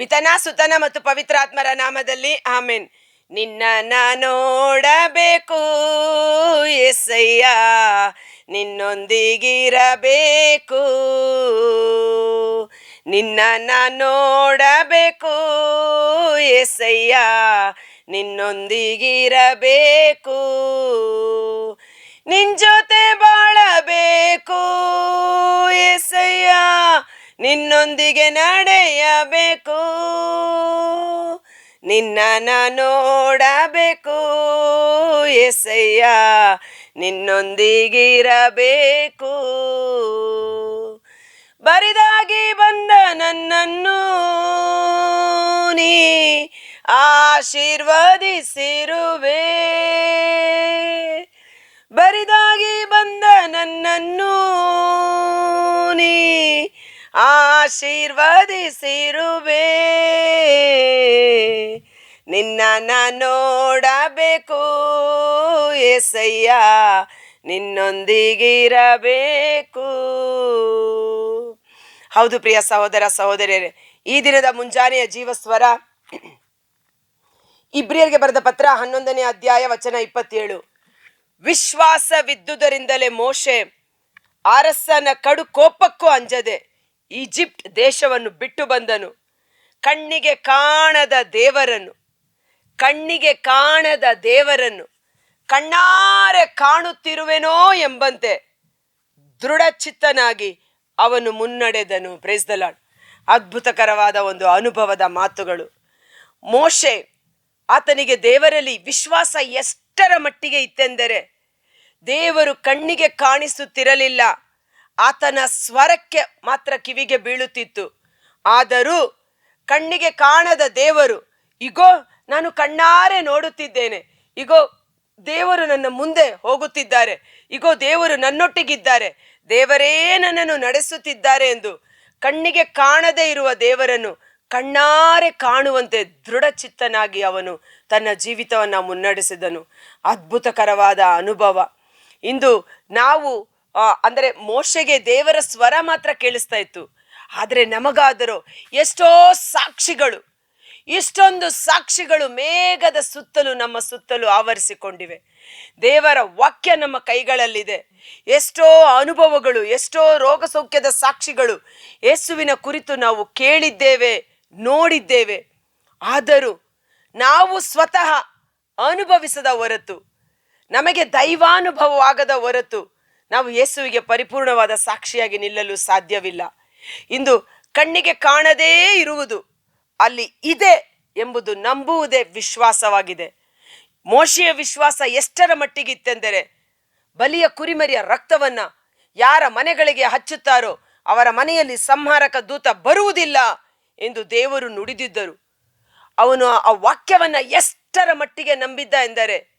ಪಿತನ ಸುತನ ಮತ್ತು ಪವಿತ್ರಾತ್ಮರ ನಾಮದಲ್ಲಿ ಆಮೇನ್. ನಿನ್ನ ನೋಡಬೇಕು ಎಸಯ್ಯ ನಿನ್ನೊಂದಿಗಿರಬೇಕು. ನಿನ್ನ ನೋಡಬೇಕು ಎಸಯ್ಯ ನಿನ್ನೊಂದಿಗಿರಬೇಕು. ನಿನ್ ಜೊತೆ ನಿನ್ನೊಂದಿಗೆ ನಡೆಯಬೇಕು. ನಿನ್ನ ನೋಡಬೇಕು ಎಸಯ್ಯ ನಿನ್ನೊಂದಿಗಿರಬೇಕು. ಬರಿದಾಗಿ ಬಂದ ನನ್ನನ್ನು ನೀ ಆಶೀರ್ವದಿಸಿರುವೆ. ಬರಿದಾಗಿ ಬಂದ ನನ್ನನ್ನು ನೀ ಆಶೀರ್ವದಿಸಿರುವೆ. ನಿನ್ನ ನೋಡಬೇಕು. ಎಸಯ್ಯ ನಿನ್ನೊಂದಿಗಿರಬೇಕು. ಹೌದು ಪ್ರಿಯ ಸಹೋದರ ಸಹೋದರಿಯರೇ, ಈ ದಿನದ ಮುಂಜಾನೆಯ ಜೀವಸ್ವರ ಇಬ್ರಿಯರಿಗೆ ಬರೆದ ಪತ್ರ ಹನ್ನೊಂದನೇ ಅಧ್ಯಾಯ ವಚನ ಇಪ್ಪತ್ತೇಳು. ವಿಶ್ವಾಸವಿದ್ದುದರಿಂದಲೇ ಮೋಶೆ ಅರಸನ ಕಡು ಕೋಪಕ್ಕೂ ಅಂಜದೆ ಈಜಿಪ್ಟ್ ದೇಶವನ್ನು ಬಿಟ್ಟು ಬಂದನು. ಕಣ್ಣಿಗೆ ಕಾಣದ ದೇವರನ್ನು, ಕಣ್ಣಿಗೆ ಕಾಣದ ದೇವರನ್ನು ಕಣ್ಣಾರೆ ಕಾಣುತ್ತಿರುವೆನೋ ಎಂಬಂತೆ ದೃಢಚಿತ್ತನಾಗಿ ಅವನು ಮುನ್ನಡೆದನು. ಪ್ರೇಸ್ ದ ಲಾರ್ಡ್ ಅದ್ಭುತಕರವಾದ ಒಂದು ಅನುಭವದ ಮಾತುಗಳು. ಮೋಶೆ ಆತನಿಗೆ ದೇವರಲ್ಲಿ ವಿಶ್ವಾಸ ಎಷ್ಟರ ಮಟ್ಟಿಗೆ ಇತ್ತೆಂದರೆ, ದೇವರು ಕಣ್ಣಿಗೆ ಕಾಣಿಸುತ್ತಿರಲಿಲ್ಲ. ಆತನ ಸ್ವರಕ್ಕೆ ಮಾತ್ರ ಕಿವಿಗೆ ಬೀಳುತ್ತಿತ್ತು. ಆದರೂ ಕಣ್ಣಿಗೆ ಕಾಣದ ದೇವರು, ಇಗೋ, ನಾನು ಕಣ್ಣಾರೆ ನೋಡುತ್ತಿದ್ದೇನೆ. ಇಗೋ, ದೇವರು ನನ್ನ ಮುಂದೆ ಹೋಗುತ್ತಿದ್ದಾರೆ. ಇಗೋ, ದೇವರು ನನ್ನೊಟ್ಟಿಗಿದ್ದಾರೆ. ದೇವರೇ ನನ್ನನ್ನು ನಡೆಸುತ್ತಿದ್ದಾರೆ ಎಂದು ಕಣ್ಣಿಗೆ ಕಾಣದೇ ಇರುವ ದೇವರನ್ನು ಕಣ್ಣಾರೆ ಕಾಣುವಂತೆ ದೃಢಚಿತ್ತನಾಗಿ ಅವನು ತನ್ನ ಜೀವಿತವನ್ನು ಮುನ್ನಡೆಸಿದನು. ಅದ್ಭುತಕರವಾದ ಅನುಭವ. ಇಂದು ನಾವು ಅಂದರೆ ಮೋಶೆಗೆ ದೇವರ ಸ್ವರ ಮಾತ್ರ ಕೇಳಿಸ್ತಾ ಇತ್ತು. ಆದರೆ ನಮಗಾದರೂ ಎಷ್ಟೋ ಸಾಕ್ಷಿಗಳು, ಇಷ್ಟೊಂದು ಸಾಕ್ಷಿಗಳು ಮೇಘದ ಸುತ್ತಲೂ ನಮ್ಮ ಸುತ್ತಲೂ ಆವರಿಸಿಕೊಂಡಿವೆ. ದೇವರ ವಾಕ್ಯ ನಮ್ಮ ಕೈಗಳಲ್ಲಿದೆ. ಎಷ್ಟೋ ಅನುಭವಗಳು, ಎಷ್ಟೋ ರೋಗ ಸೌಖ್ಯದ ಸಾಕ್ಷಿಗಳು ಯೇಸುವಿನ ಕುರಿತು ನಾವು ಕೇಳಿದ್ದೇವೆ, ನೋಡಿದ್ದೇವೆ. ಆದರೂ ನಾವು ಸ್ವತಃ ಅನುಭವಿಸದ ಹೊರತು, ನಮಗೆ ದೈವಾನುಭವವಾಗದ ಹೊರತು ನಾವು ಯೇಸುವಿಗೆ ಪರಿಪೂರ್ಣವಾದ ಸಾಕ್ಷಿಯಾಗಿ ನಿಲ್ಲಲು ಸಾಧ್ಯವಿಲ್ಲ. ಇಂದು ಕಣ್ಣಿಗೆ ಕಾಣದೇ ಇರುವುದು ಅಲ್ಲಿ ಇದೆ ಎಂಬುದು ನಂಬುವುದೇ ವಿಶ್ವಾಸವಾಗಿದೆ. ಮೋಶಿಯ ವಿಶ್ವಾಸ ಎಷ್ಟರ ಮಟ್ಟಿಗಿತ್ತೆಂದರೆ ಬಲಿಯ ಕುರಿಮರಿಯ ರಕ್ತವನ್ನ ಯಾರ ಮನೆಗಳಿಗೆ ಹಚ್ಚುತ್ತಾರೋ ಅವರ ಮನೆಯಲ್ಲಿ ಸಂಹಾರಕ ದೂತ ಬರುವುದಿಲ್ಲ ಎಂದು ದೇವರು ನುಡಿದಿದ್ದರು. ಅವನು ಆ ವಾಕ್ಯವನ್ನ ಎಷ್ಟರ ಮಟ್ಟಿಗೆ ನಂಬಿದ್ದ ಎಂದರೆ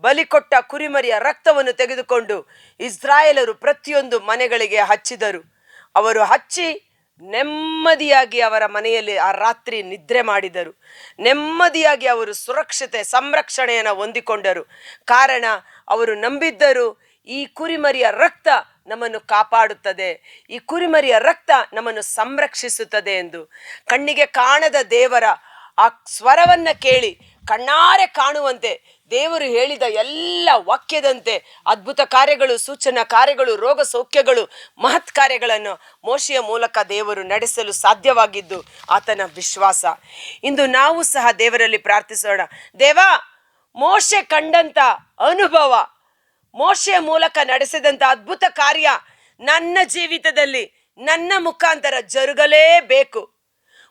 ಬಲಿ ಕೊಟ್ಟ ಕುರಿಮರಿಯ ರಕ್ತವನ್ನು ತೆಗೆದುಕೊಂಡು ಇಸ್ರಾಯೇಲರು ಪ್ರತಿಯೊಂದು ಮನೆಗಳಿಗೆ ಹಚ್ಚಿದರು. ಅವರು ಹಚ್ಚಿ ನೆಮ್ಮದಿಯಾಗಿ ಅವರ ಮನೆಯಲ್ಲಿ ಆ ರಾತ್ರಿ ನಿದ್ರೆ ಮಾಡಿದರು. ನೆಮ್ಮದಿಯಾಗಿ ಅವರು ಸುರಕ್ಷತೆ, ಸಂರಕ್ಷಣೆಯನ್ನು ಹೊಂದಿಕೊಂಡರು. ಕಾರಣ, ಅವರು ನಂಬಿದ್ದರು, ಈ ಕುರಿಮರಿಯ ರಕ್ತ ನಮ್ಮನ್ನು ಕಾಪಾಡುತ್ತದೆ. ಈ ಕುರಿಮರಿಯ ರಕ್ತ ನಮ್ಮನ್ನು ಸಂರಕ್ಷಿಸುತ್ತದೆ ಎಂದು. ಕಣ್ಣಿಗೆ ಕಾಣದ ದೇವರ ಆ ಸ್ವರವನ್ನು ಕೇಳಿ ಕಣ್ಣಾರೆ ಕಾಣುವಂತೆ ದೇವರು ಹೇಳಿದ ಎಲ್ಲ ವಾಕ್ಯದಂತೆ ಅದ್ಭುತ ಕಾರ್ಯಗಳು, ಸೂಚನಾ ಕಾರ್ಯಗಳು, ರೋಗ ಸೌಖ್ಯಗಳು, ಮಹತ್ ಕಾರ್ಯಗಳನ್ನು ಮೋಶಿಯ ಮೂಲಕ ದೇವರು ನಡೆಸಲು ಸಾಧ್ಯವಾಗಿದ್ದು ಆತನ ವಿಶ್ವಾಸ. ಇಂದು ನಾವು ಸಹ ದೇವರಲ್ಲಿ ಪ್ರಾರ್ಥಿಸೋಣ. ದೇವ, ಮೋಶೆ ಕಂಡಂತ ಅನುಭವ, ಮೋಶೆಯ ಮೂಲಕ ನಡೆಸಿದಂಥ ಅದ್ಭುತ ಕಾರ್ಯ ನನ್ನ ಜೀವಿತದಲ್ಲಿ ನನ್ನ ಮುಖಾಂತರ ಜರುಗಲೇಬೇಕು.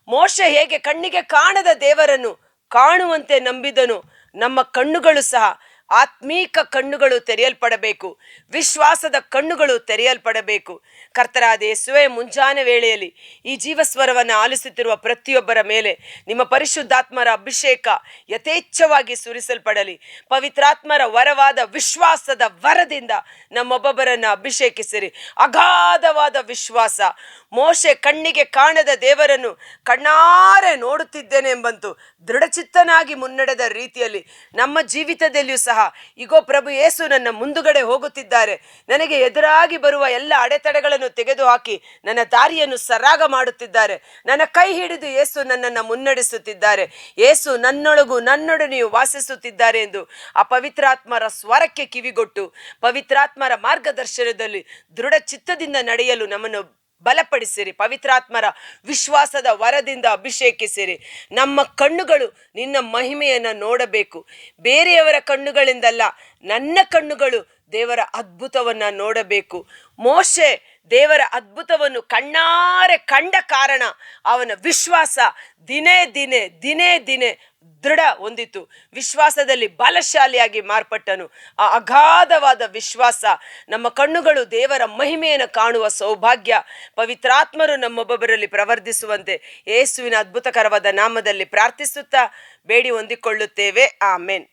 ಮೋಶೆ ಹೇಗೆ ಕಣ್ಣಿಗೆ ಕಾಣದ ದೇವರನ್ನು ಕಾಣುವಂತೆ ನಂಬಿದನು. ನಮ್ಮ ಕಣ್ಣುಗಳು ಸಹ ಆತ್ಮೀಕ ಕಣ್ಣುಗಳು ತೆರೆಯಲ್ಪಡಬೇಕು, ವಿಶ್ವಾಸದ ಕಣ್ಣುಗಳು ತೆರೆಯಲ್ಪಡಬೇಕು. ಕರ್ತರಾದ ಯೇಸುವೆ, ಮುಂಜಾನೆ ವೇಳೆಯಲ್ಲಿ ಈ ಜೀವಸ್ವರವನ್ನು ಆಲಿಸುತ್ತಿರುವ ಪ್ರತಿಯೊಬ್ಬರ ಮೇಲೆ ನಿಮ್ಮ ಪರಿಶುದ್ಧಾತ್ಮರ ಅಭಿಷೇಕ ಯಥೇಚ್ಛವಾಗಿ ಸುರಿಸಲ್ಪಡಲಿ. ಪವಿತ್ರಾತ್ಮರ ವರವಾದ ವಿಶ್ವಾಸದ ವರದಿಂದ ನಮ್ಮೊಬ್ಬೊಬ್ಬರನ್ನು ಅಭಿಷೇಕಿಸಿರಿ. ಅಗಾಧವಾದ ವಿಶ್ವಾಸ. ಮೋಶೆ ಕಣ್ಣಿಗೆ ಕಾಣದ ದೇವರನ್ನು ಕಣ್ಣಾರೆ ನೋಡುತ್ತಿದ್ದೇನೆ ಎಂಬಂತು ದೃಢಚಿತ್ತನಾಗಿ ಮುನ್ನಡೆದ ರೀತಿಯಲ್ಲಿ ನಮ್ಮ ಜೀವಿತದಲ್ಲಿಯೂ ಸಹ ಇಗೋ ಪ್ರಭು ಯೇಸು ನನ್ನ ಮುಂದುಗಡೆ ಹೋಗುತ್ತಿದ್ದಾರೆ. ನನಗೆ ಎದುರಾಗಿ ಬರುವ ಎಲ್ಲ ಅಡೆತಡೆಗಳನ್ನು ತೆಗೆದುಹಾಕಿ ನನ್ನ ದಾರಿಯನ್ನು ಸರಾಗ ಮಾಡುತ್ತಿದ್ದಾರೆ. ನನ್ನ ಕೈ ಹಿಡಿದು ಯೇಸು ನನ್ನನ್ನು ಮುನ್ನಡೆಸುತ್ತಿದ್ದಾರೆ. ಯೇಸು ನನ್ನೊಳಗು ನನ್ನೊಡನೆಯು ವಾಸಿಸುತ್ತಿದ್ದಾರೆ ಎಂದು ಆ ಪವಿತ್ರಾತ್ಮರ ಸ್ವರಕ್ಕೆ ಕಿವಿಗೊಟ್ಟು, ಪವಿತ್ರಾತ್ಮರ ಮಾರ್ಗದರ್ಶನದಲ್ಲಿ ದೃಢ ಚಿತ್ತದಿಂದ ನಡೆಯಲು ನಮ್ಮನ್ನು ಬಲಪಡಿಸಿರಿ, ಪವಿತ್ರಾತ್ಮರ ವಿಶ್ವಾಸದ ವರದಿಂದ ಅಭಿಷೇಕಿಸಿರಿ. ನಮ್ಮ ಕಣ್ಣುಗಳು ನಿನ್ನ ಮಹಿಮೆಯನ್ನು ನೋಡಬೇಕು. ಬೇರೆಯವರ ಕಣ್ಣುಗಳಿಂದಲ್ಲ, ನನ್ನ ಕಣ್ಣುಗಳು ದೇವರ ಅದ್ಭುತವನ್ನು ನೋಡಬೇಕು. ಮೋಶೆ ದೇವರ ಅದ್ಭುತವನ್ನು ಕಣ್ಣಾರೆ ಕಂಡ ಕಾರಣ ಅವನ ವಿಶ್ವಾಸ ದಿನೇ ದಿನೇ ದಿನೇ ದಿನೇ ದೃಢ ಹೊಂದಿತು. ವಿಶ್ವಾಸದಲ್ಲಿ ಬಲಶಾಲಿಯಾಗಿ ಮಾರ್ಪಟ್ಟನು. ಆ ಅಗಾಧವಾದ ವಿಶ್ವಾಸ ನಮ್ಮ ಕಣ್ಣುಗಳು ದೇವರ ಮಹಿಮೆಯನ್ನು ಕಾಣುವ ಸೌಭಾಗ್ಯ ಪವಿತ್ರಾತ್ಮರು ನಮ್ಮೊಬ್ಬೊಬ್ಬರಲ್ಲಿ ಪ್ರವರ್ಧಿಸುವಂತೆ ಯೇಸುವಿನ ಅದ್ಭುತಕರವಾದ ನಾಮದಲ್ಲಿ ಪ್ರಾರ್ಥಿಸುತ್ತಾ ಬೇಡಿ ಹೊಂದಿಕೊಳ್ಳುತ್ತೇವೆ. ಆಮೇನ್.